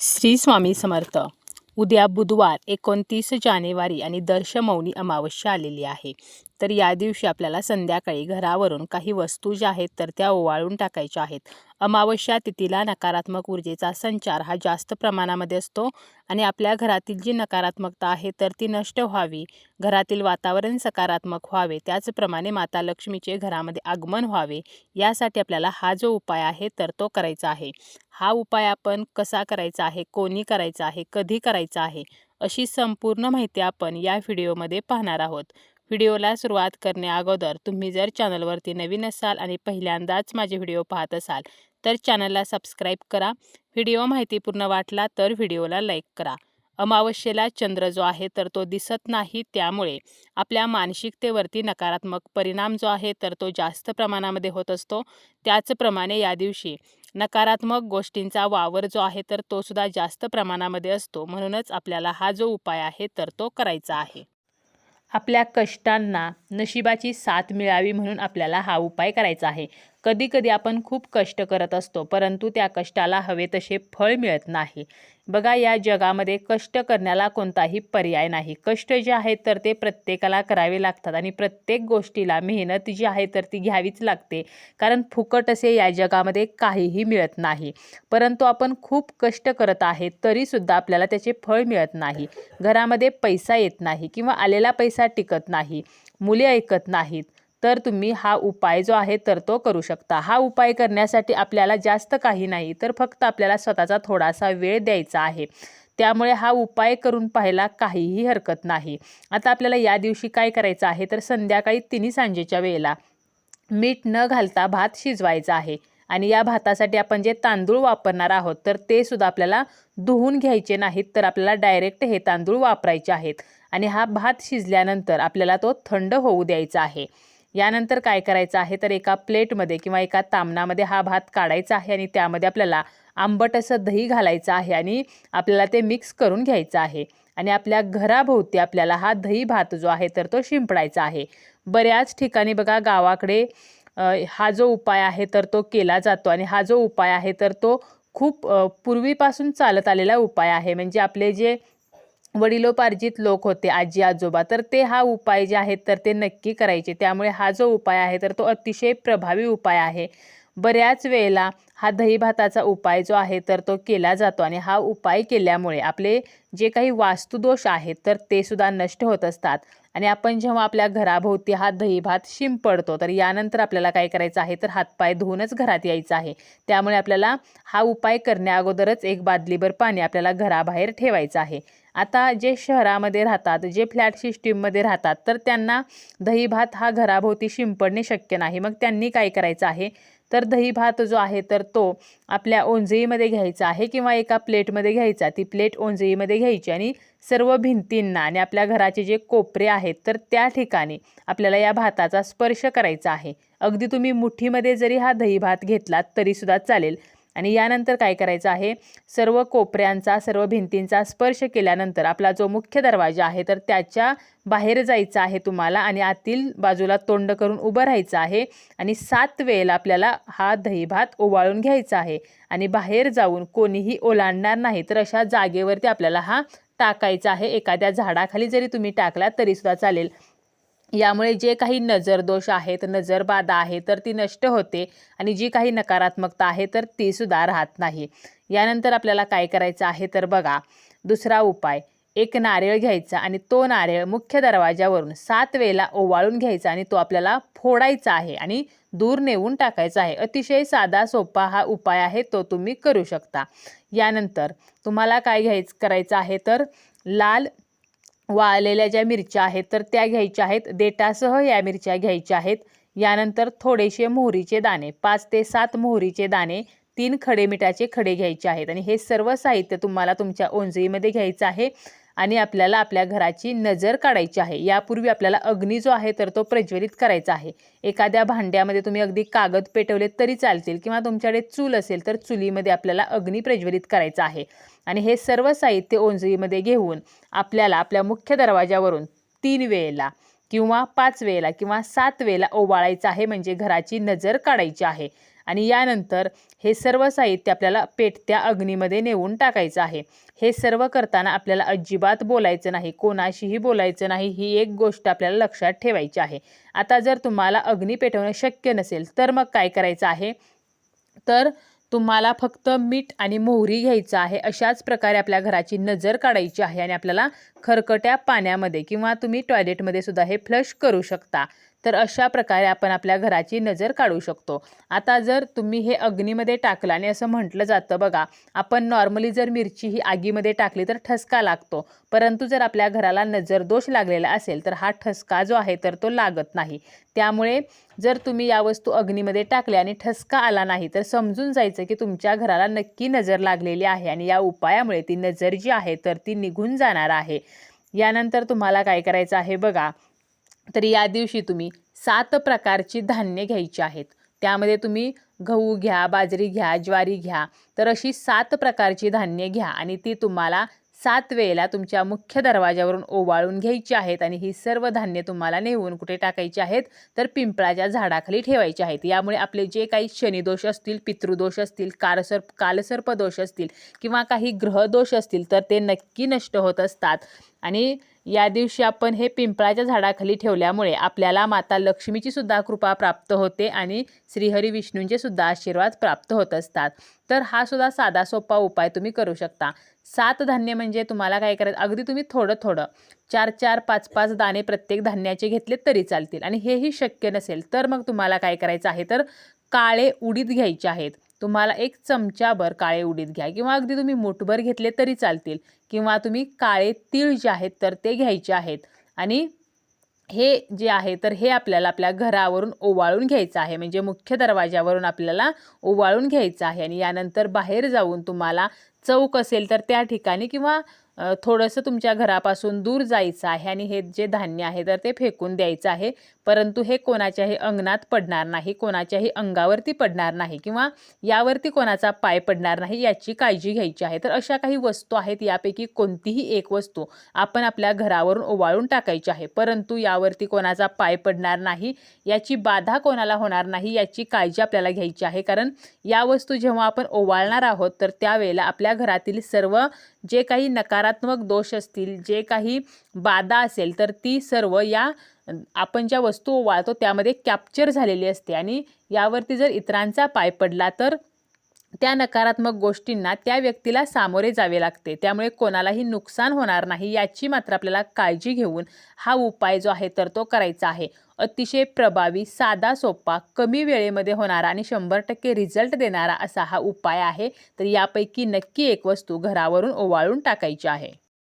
श्री स्वामी समर्थ. उद्या बुधवार एकोणतीस जानेवारी आणि दर्शमौनी अमावस्या आलेली आहे. तर या दिवशी आपल्याला संध्याकाळी घरावरून काही वस्तू ज्या आहेत तर त्या ओवाळून टाकायच्या आहेत. अमावस्या तिथीला नकारात्मक ऊर्जेचा संचार हा जास्त प्रमाणामध्ये असतो आणि आपल्या घरातील जी नकारात्मकता आहे तर ती नष्ट व्हावी. घरातील वातावरण सकारात्मक व्हावे त्याचप्रमाणे माता लक्ष्मीचे घरामध्ये आगमन व्हावे यासाठी आपल्याला हा जो उपाय आहे तर तो करायचा आहे. हा उपाय आपण कसा करायचा आहे कोणी करायचा आहे कधी करायचा आहे अशी संपूर्ण माहिती आपण या व्हिडिओमध्ये पाहणार आहोत. व्हिडिओला सुरुवात करण्याअगोदर तुम्ही जर चॅनलवरती नवीन असाल आणि पहिल्यांदाच माझे व्हिडिओ पाहत असाल तर चॅनलला सबस्क्राईब करा. व्हिडिओ माहितीपूर्ण वाटला तर व्हिडिओला लाईक करा. अमावस्येला चंद्र जो आहे तर तो दिसत नाही. त्यामुळे आपल्या मानसिकतेवरती नकारात्मक परिणाम जो आहे तर तो जास्त प्रमाणामध्ये होत असतो. त्याचप्रमाणे या दिवशी नकारात्मक गोष्टींचा वावर जो आहे तर तो सुद्धा जास्त प्रमाणामध्ये असतो. म्हणूनच आपल्याला हा जो उपाय आहे तर तो करायचा आहे. आपल्या कष्टांना नशिबाची साथ मिळावी म्हणून आपल्याला हा उपाय करायचा आहे. कधीकधी आपण खूप कष्ट करत असतो परंतु त्या कष्टाला हवे तसे फळ मिळत नाही. बघा या जगामध्ये कष्ट करण्याला कोणताही पर्याय नाही. कष्ट जे आहेत तर ते प्रत्येकाला करावे लागतात आणि प्रत्येक गोष्टीला मेहनत जी आहे तर ती घ्यावीच लागते. कारण फुकट असे या जगामध्ये काहीही मिळत नाही. परंतु आपण खूप कष्ट करत आहे तरीसुद्धा आपल्याला त्याचे फळ मिळत नाही. घरामध्ये पैसा येत नाही किंवा आलेला पैसा टिकत नाही. मुले ऐकत नाहीत. तर तुम्ही हा उपाय जो आहे तर तो करू शकता. हा उपाय करण्यासाठी आपल्याला जास्त काही नाही तर फक्त आपल्याला स्वतःचा थोडासा वेळ द्यायचा आहे. त्यामुळे हा उपाय करून पाहायला काहीही हरकत नाही. आता आपल्याला या दिवशी काय करायचं आहे तर संध्याकाळी तिन्ही सांजेच्या वेळेला मीठ न घालता भात शिजवायचा आहे. आणि या भातासाठी आपण जे तांदूळ वापरणार आहोत तर ते सुद्धा आपल्याला धुवून घ्यायचे नाहीत तर आपल्याला डायरेक्ट हे तांदूळ वापरायचे आहेत. आणि हा भात शिजल्यानंतर आपल्याला तो थंड होऊ द्यायचा आहे. यानंतर काय करायचं आहे तर एका प्लेटमध्ये किंवा एका तामणामध्ये हा भात काढायचा आहे आणि त्यामध्ये आपल्याला आंबट असं दही घालायचं आहे आणि आपल्याला ते मिक्स करून घ्यायचं आहे. आणि आपल्या घराभोवती आपल्याला हा दही भात जो आहे तर तो शिंपडायचा आहे. बऱ्याच ठिकाणी बघा गावाकडे हा जो उपाय आहे तर तो केला जातो आणि हा जो उपाय आहे तर तो खूप पूर्वीपासून चालत आलेला उपाय आहे. म्हणजे आपले जे वडिलोपार्जित लोक होते आजी आजोबा. तर ते हा उपाय जे आहेत तर ते नक्की करायचे. त्यामुळे हा जो उपाय आहे तर तो अतिशय प्रभावी उपाय आहे. बऱ्याच वेळेला हा दही भाताचा उपाय जो आहे तर तो केला जातो आणि हा उपाय केल्यामुळे आपले जे काही वास्तुदोष आहेत तर ते सुद्धा नष्ट होत असतात. आणि आपण जेव्हा आपल्या घराभोवती हा दही भात शिंपडतो तर यानंतर आपल्याला काय करायचं आहे? तर हातपाय धुवूनच घरात यायचं आहे. त्यामुळे आपल्याला हा उपाय करण्या अगोदरच एक बादलीभर पाणी आपल्याला घराबाहेर ठेवायचं आहे. आता जे शहरामध्ये राहतात जे फ्लॅट सिस्टीममध्ये राहतात तर त्यांना दही भात हा घराभोवती शिंपडणे शक्य नाही. मग त्यांनी काय करायचं आहे? तर दही भात जो आहे तर तो आपल्या ओंजळीमध्ये घ्यायचा आहे किंवा एका प्लेटमध्ये घ्यायचा ती प्लेट ओंजळीमध्ये घ्यायची आणि सर्व भिंतींना आणि आपल्या घराचे जे कोपरे आहेत तर त्या ठिकाणी आपल्याला या भाताचा स्पर्श करायचा आहे. अगदी तुम्ही मुठीमध्ये जरी हा दही भात घेतलात तरीसुद्धा चालेल. आणि यानंतर काय करायचं आहे? सर्व कोपऱ्यांचा सर्व भिंतींचा स्पर्श केल्यानंतर आपला जो मुख्य दरवाजा आहे तर त्याच्या बाहेर जायचं आहे तुम्हाला आणि आतील बाजूला तोंड करून उभं राहायचं आहे आणि सात वेळेला आपल्याला हा दहीभात ओवाळून घ्यायचा आहे आणि बाहेर जाऊन कोणीही ओलांडणार नाही तर अशा जागेवरती आपल्याला हा टाकायचा आहे. एखाद्या झाडाखाली जरी तुम्ही टाकला तरीसुद्धा चालेल. यामुळे जे काही नजरदोष आहेत नजरबाधा आहे तर ती नष्ट होते आणि जी काही नकारात्मकता आहे तर ती सुद्धा राहत नाही. यानंतर आपल्याला काय करायचं आहे तर बघा दुसरा उपाय. एक नारळ घ्यायचा आणि तो नारळ मुख्य दरवाजावरून सात वेळेला ओवाळून घ्यायचा आणि तो आपल्याला फोडायचा आहे आणि दूर नेऊन टाकायचा आहे. अतिशय साधा सोपा हा उपाय आहे तो तुम्ही करू शकता. यानंतर तुम्हाला काय घ्यायचं करायचं आहे तर लाल वाळलेल्या ज्या मिरच्या आहेत तर त्या घ्यायच्या आहेत. देटासह या मिरच्या घ्यायच्या आहेत. यानंतर थोडेसे मोहरीचे दाणे पाच ते सात मोहरीचे दाणे तीन खडे मिठाचे खडे घ्यायचे आहेत. आणि हे सर्व साहित्य तुम्हाला तुमच्या ओंजळीमध्ये घ्यायचं आहे. आणि आपल्याला आपल्या घराची नजर काढायची आहे. यापूर्वी आपल्याला अग्नी जो आहे तर तो प्रज्वलित करायचा आहे. एखाद्या भांड्यामध्ये तुम्ही अगदी कागद पेटवले तरी चालतील किंवा तुमच्याकडे चूल असेल तर चुलीमध्ये आपल्याला अग्नी प्रज्वलित करायचा आहे. आणि हे सर्व साहित्य ओंजळीमध्ये घेऊन आपल्याला आपल्या मुख्य दरवाजावरून तीन वेळेला किंवा पाच वेळेला किंवा सात वेळेला ओवाळायचं आहे. म्हणजे घराची नजर काढायची आहे. आणि यानंतर हे सर्व साहित्य आपल्याला पेटत्या अग्नीमध्ये नेऊन टाकायचं आहे. हे सर्व करताना आपल्याला अजिबात बोलायचं नाही कोणाशीही बोलायचं नाही ही एक गोष्ट आपल्याला लक्षात ठेवायची आहे. आता जर तुम्हाला अग्नी पेटवणं शक्य नसेल तर मग काय करायचं आहे? तर तुम्हाला फक्त मीठ आणि मोहरी घ्यायचं आहे अशाच प्रकारे आपल्या घराची नजर काढायची आहे आणि आपल्याला खरकट्या पाण्यामध्ये किंवा तुम्ही टॉयलेटमध्ये सुद्धा हे फ्लश करू शकता. तर अशा प्रकारे आपण आपल्या घराची नजर काढू शकतो. आता जर तुम्ही हे अग्नीमध्ये टाकलं आणि असं म्हटलं जातं बघा आपण नॉर्मली जर मिरची ही आगीमध्ये टाकली तर ठसका लागतो. परंतु जर आपल्या घराला नजर दोष लागलेला असेल तर हा ठसका जो आहे तर तो लागत नाही. त्यामुळे जर तुम्ही या वस्तू अग्नीमध्ये टाकल्या आणि ठसका आला नाही तर समजून जायचं की तुमच्या घराला नक्की नजर लागलेली आहे आणि या उपायामुळे ती नजर जी आहे तर ती निघून जाणार आहे. यानंतर तुम्हाला काय करायचं आहे बघा तर या दिवशी तुम्ही सात प्रकारची धान्य घ्यायची आहेत. त्यामध्ये तुम्ही गहू घ्या बाजरी घ्या ज्वारी घ्या तर अशी सात प्रकारची धान्य घ्या आणि ती तुम्हाला सात वेळेला तुमच्या मुख्य दरवाजावरून ओवाळून घ्यायची आहेत आणि ही सर्व धान्य तुम्हाला नेऊन कुठे टाकायची आहेत तर पिंपळाच्या झाडाखाली ठेवायची आहेत. यामुळे आपले जे काही शनिदोष असतील पितृदोष असतील कालसर्प कालसर्प दोष असतील किंवा काही ग्रहदोष असतील तर ते नक्की नष्ट होत असतात. आणि या दिवशी आपण हे पिंपळाच्या झाडाखाली ठेवल्यामुळे आपल्याला माता लक्ष्मीची सुद्धा कृपा प्राप्त होते आणि श्रीहरी विष्णूंचे सुद्धा आशीर्वाद प्राप्त होत असतात. तर हा सुद्धा साधा सोपा उपाय तुम्ही करू शकता. सात धान्य म्हणजे तुम्हाला काय करायचं? अगदी तुम्ही थोडं थोडं. चार चार पाच पाच दाणे प्रत्येक धान्याचे घेतले तरी चालतील आणि हेही शक्य नसेल तर मग तुम्हाला काय करायचं आहे? तर काळे उडीद घ्यायचे आहेत. तुम्हाला एक चमच्याभर काळे उडीद घ्या किंवा अगदी तुम्ही मुठभर घेतले तरी चालतील किंवा तुम्ही काळे तीळ जे आहेत तर ते घ्यायचे आहेत. आणि हे जे आहे तर हे आपल्याला आपल्या घरावरून ओवाळून घ्यायचं आहे. म्हणजे मुख्य दरवाजावरून आपल्याला ओवाळून घ्यायचं आहे आणि यानंतर बाहेर जाऊन तुम्हाला चौक असेल तर त्या ठिकाणी किंवा थोडंसं तुमच्या घरापासून दूर जायचं आहे आणि हे जे धान्य आहे तर ते फेकून द्यायचं आहे. परंतु हे कोणाच्याही अंगणात पडणार नाही कोणाच्याही अंगावरती पडणार नाही किंवा यावरती कोणाचा पाय पडणार नाही याची काळजी घ्यायची आहे. तर अशा काही वस्तू आहेत यापैकी कोणतीही एक वस्तू आपण आपल्या घरावरून ओवाळून टाकायची आहे. परंतु यावरती कोणाचा पाय पडणार नाही याची बाधा कोणाला होणार नाही याची काळजी आपल्याला घ्यायची आहे. कारण या वस्तू जेव्हा आपण ओवाळणार आहोत तर त्यावेळेला आपल्या घरातील सर्व जे काही नकारात्मक दोष असतील जे काही बाधा असेल तर ती सर्व या आपण ज्या वस्तू ओवाळतो त्यामध्ये कॅप्चर झालेली असते. आणि यावरती जर इतरांचा पाय पडला तर त्या नकारात्मक गोष्टींना त्या व्यक्तीला सामोरे जावे लागते. त्यामुळे कोणालाही नुकसान होणार नाही याची मात्र आपल्याला काळजी घेऊन हा उपाय जो आहे तर तो करायचा आहे. अतिशय प्रभावी साधा सोपा कमी वेळेमध्ये होणारा आणि शंभर टक्के रिझल्ट देणारा असा हा उपाय आहे. तर यापैकी नक्की एक वस्तू घरावरून ओवाळून टाकायची आहे.